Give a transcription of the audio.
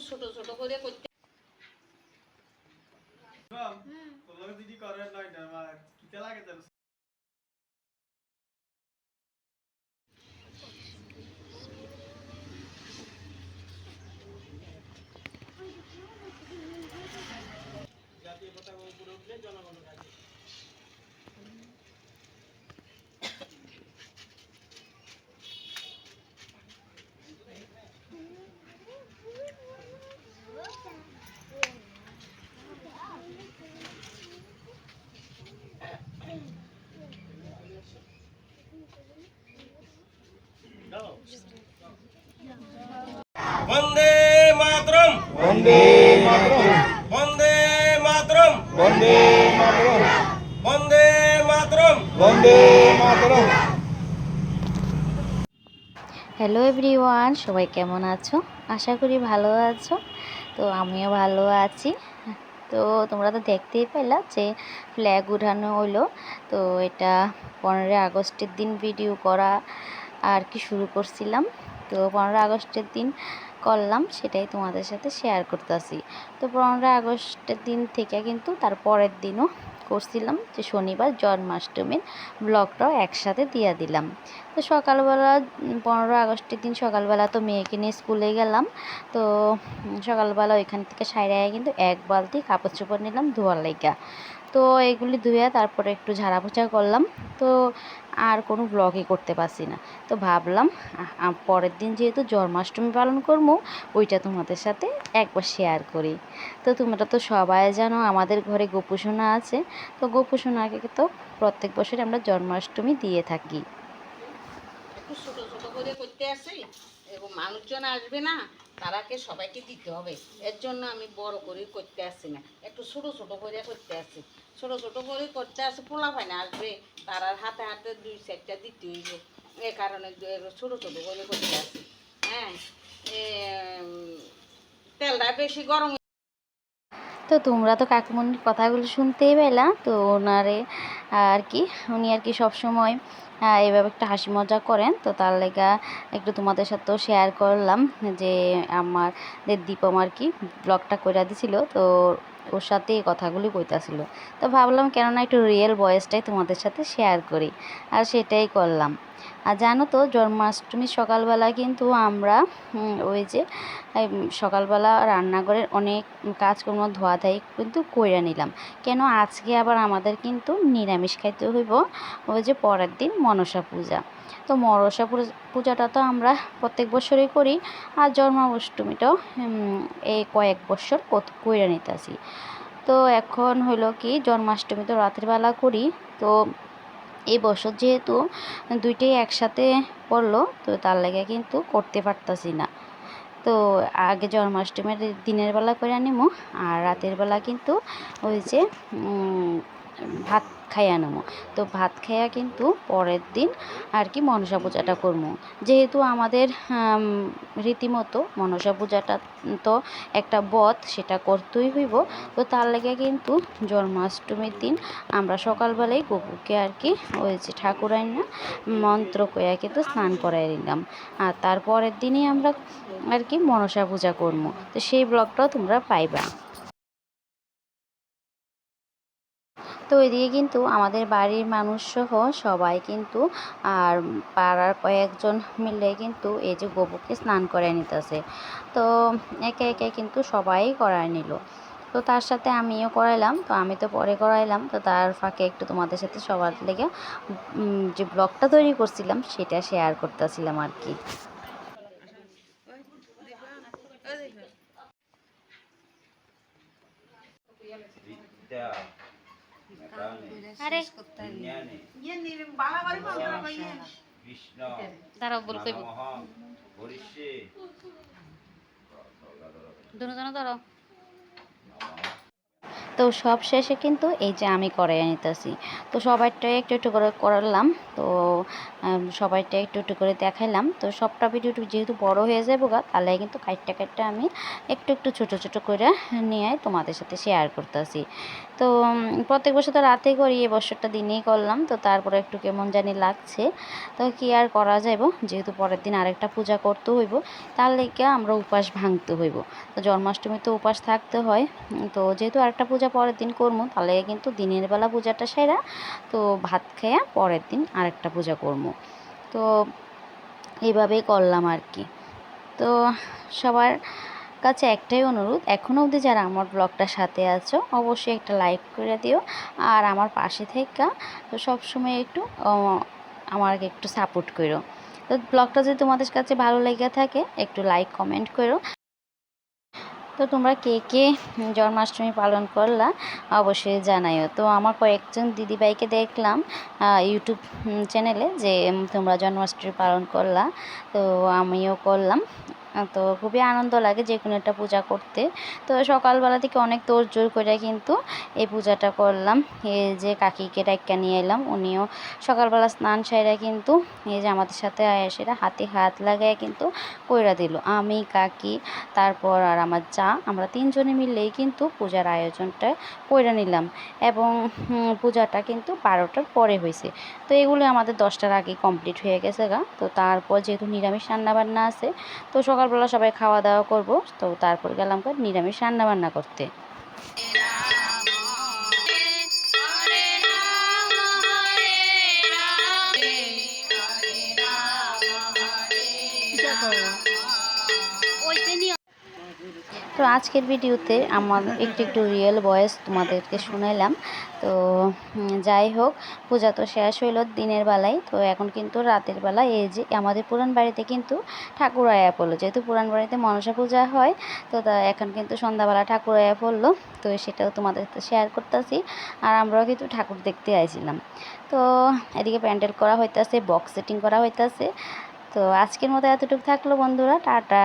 ছোট ছোট করে করতে তোর দিদি করেন নাই না আমার কিতে লাগে তোর জাতীয় পতাকা উপরে উঠলে জনগণ রাজি বন্দে মাতরম। বন্দে মাতরম। বন্দে মাতরম। বন্দে মাতরম। বন্দে মাতরম। বন্দে মাতরম। হ্যালো এভরিওয়ান সবাই কেমন আছো? আশা করি ভালো আছো। তো আমিও ভালো আছি। তো তোমরা তো দেখতেই পেলা যে ফ্ল্যাগ উঠানো হলো। তো এটা পনেরোই আগস্টের দিন ভিডিও করা। আর কি শুরু করছিলাম। তো পনেরোই আগস্টের দিন করলাম, সেটাই তোমাদের সাথে শেয়ার করতেছি। তো পনেরোই আগস্টের দিন থেকে কিন্তু তার পরের দিনও করছিলাম যে শনিবার জন্মাষ্টমীর ব্লগটাও একসাথে দিয়ে দিলাম। তো সকালবেলা পনেরো আগস্টের দিন সকালবেলা তো মেয়েকে নিয়ে স্কুলে গেলাম। তো সকালবেলা ওইখান থেকে সাইডে কিন্তু এক বালতি কাপড় চোপড় নিলাম ধোয়ার লাইগা। তো এগুলি ধুয়ে তারপরে একটু ঝাড়া পোছা করলাম। তো আর কোনো ব্লগই করতে পারছি না। তো ভাবলাম পরের দিন যেহেতু জন্মাষ্টমী পালন করব, ওইটা তোমাদের সাথে একবার শেয়ার করি। তো তোমরা তো সবাই জানো, আমাদের ঘরে গোপুসোনা আছে। তো গোপুসোনাকে তো প্রত্যেক বছর আমরা জন্মাষ্টমী দিয়ে থাকি। একটু ছোট ছোট করে করতে আসি এবং মানুষজন আসবে না, তারাকে সবাইকে দিতে হবে। এর জন্য আমি বড় করে করতে আসি না। একটু ছোট ছোট করে করতে আসি। ছোট ছোট করে করতে আসি পোলা পায় না আসবে তারার হাতে হাতে দুই চারটা দিতে হইব। এ কারণে ছোট ছোট করে করতে আসি হ্যাঁ তেলটা বেশি গরম তো তোমরা তো কাকুমনির কথাগুলো শুনতেই পেলা তো ওনারে আর কি উনি আর কি সবসময় আহ, এইভাবে একটা হাসি মজা করেন। তো তার লেগা একটু তোমাদের সাথেও শেয়ার করলাম যে আমার যে দীপম আর কি ব্লগটা করে দিছিল। তো ওর সাথে এই কথাগুলি কইতাছিল। তো ভাবলাম কেননা একটু রিয়েল ভয়েসটাই তোমাদের সাথে শেয়ার করি। আর সেটাই করলাম। আর জানো তো, জন্মাষ্টমীর সকালবেলা কিন্তু আমরা ওই যে সকালবেলা রান্নাঘরের অনেক কাজকর্ম ধোয়া ধোয়াধাই কিন্তু কইরা নিলাম। কেন আজকে আবার আমাদের কিন্তু নিরামিষ খাইতে হইব, ওই যে পরের দিন মনসা পূজা। তো মনসা পূজাটা তো আমরা প্রত্যেক বছরই করি, আর জন্মাষ্টমীটাও এই কয়েক বছর কইরা নিতেছি। তো এখন হলো কি, জন্মাষ্টমী তো রাত্রিবেলা করি, তো এই বছর যেহেতু দুইটাই একসাথে পড়ল, তো তার লাগে কিন্তু করতে পারতাছি না। তো আগে জন্মাষ্টমীর দিনের বেলা করে আনিমো, আর রাতের বেলা কিন্তু ওই যে ভাত খাইয়া নেব তো ভাত খাইয়া কিন্তু পরের দিন আর কি মনসা পূজাটা করব যেহেতু আমাদের রীতিমতো মনসা পূজাটা তো একটা বধ, সেটা করতেই হইব। তো তার লেগে কিন্তু জন্মাষ্টমীর দিন আমরা সকালবেলায় গপুকে আর কি ওই যে ঠাকুর আইনা মন্ত্র কইয়া কিন্তু স্নান করাই দিলাম। আর তারপরের দিনই আমরা আর কি মনসা পূজা করব তো সেই ব্লগটাও তোমরা পাইবা। তো ওইদিকে কিন্তু আমাদের বাড়ির মানুষ সহ সবাই কিন্তু, আর পাড়ার কয়েকজন মিলে কিন্তু এই যে গোবুকে স্নান করে নিতেছে। তো একে একে কিন্তু সবাই করায় নিল। তো তার সাথে আমিও করাইলাম, তো আমি তো পরে করাইলাম। তো তার ফাঁকে একটু তোমাদের সাথে সবার লেগে যে ব্লগটা তৈরি করছিলাম, সেটা শেয়ার করতেছিলাম আর কি আরে কৃষ্ণ দাঁড়াও বল কইব। দুজনে ধরো। তো সব শেষে কিন্তু এই যে আমি করাই নিতেছি। তো সবাইটাই একটু একটু করে করলাম। তো সবাইটা একটু একটু করে দেখাইলাম। তো সবটা ভিডিও যেহেতু বড় হয়ে যাব গা, তাহলে কিন্তু কাইটটা কাইটটা আমি একটু একটু ছোট ছোট করে নিয়ে তোমাদের সাথে শেয়ার করতেছি। তো প্রত্যেক বছর তো রাতে করি এ বছরটা দিনেই করলাম। তো তারপরে একটু কেমন জানি লাগছে। তো কি আর করা যাইব? যেহেতু পরের দিন আরেকটা পূজা করতে হইব, তার লেগে আমরা উপাস ভাঙতে হইব। তো জন্মাষ্টমী তো উপাস থাকতে হয়। তো যেহেতু আরেকটা পূজা পরের দিন করব তাহলে কিন্তু দিনের বেলা পূজাটা সেরা। তো ভাত খাইয়া পরের দিন আরেকটা পূজা করব তো এইভাবেই করলাম আর কি। তো সবার কাছে একটাই অনুরোধ এখনও অবধি যারা আমার ব্লগটার সাথে আছো, অবশ্যই একটা লাইক করে দিও। আর আমার পাশে থেকে সবসময় একটু আমাকে একটু সাপোর্ট করো। তো ব্লগটা যদি তোমাদের কাছে ভালো লেগে থাকে, একটু লাইক, কমেন্ট করো। তো তোমরা কে কে জন্মাষ্টমী পালন করলা অবশ্যই জানাইও। তো আমার কয়েকজন দিদিভাইকে দেখলাম ইউটিউব চ্যানেলে যে তোমরা জন্মাষ্টমী পালন করলা, তো আমিও করলাম। তো খুবই আনন্দ লাগে যে কোনো একটা পূজা করতে। তো সকালবেলা থেকে অনেক তোড়জোড় করে কিন্তু এই পূজাটা করলাম। এই যে কাকিকে ডাক্কা নিয়ে এলাম, উনিও সকালবেলা স্নান সাইরা কিন্তু এই যে আমাদের সাথে আয়াসেরা হাতে হাত লাগায় কিন্তু কইরা দিল, আমি, কাকি, তারপর আর আমার চা আমরা তিনজনে মিলেই কিন্তু পূজার আয়োজনটা কইরা নিলাম। এবং পূজাটা কিন্তু বারোটার পরে হয়েছে তো এগুলো আমাদের দশটার আগে কমপ্লিট হয়ে গেছে গা। তো তারপর যেহেতু নিরামিষ রান্নাবান্না আছে, তো সকালবেলা সবাই খাওয়া দাওয়া করব। তো তারপর গেলাম নিরামিষ রান্নাবান্না করতে। তো আজকের ভিডিওতে আমার একটু একটু রিয়েল ভয়েস তোমাদেরকে শুনাইলাম। তো যাই হোক, পূজা তো শেষ হইল দিনের বেলায়। তো এখন কিন্তু রাতের বেলা এই যে আমাদের পুরান বাড়িতে কিন্তু ঠাকুর আয়া পড়ল। যেহেতু পুরান বাড়িতে মনসা পূজা হয়, তো তা এখন কিন্তু সন্ধ্যাবেলা ঠাকুর আয়া পড়ল। তো সেটাও তোমাদের শেয়ার করতেছি। আর আমরাও কিন্তু ঠাকুর দেখতে আইছিলাম। তো এদিকে প্যান্ডেল করা হইতাছে বক্স সেটিং করা হইতাছে। তো আজকের মতো এতটুকু থাকল বন্ধুরা, টাটা।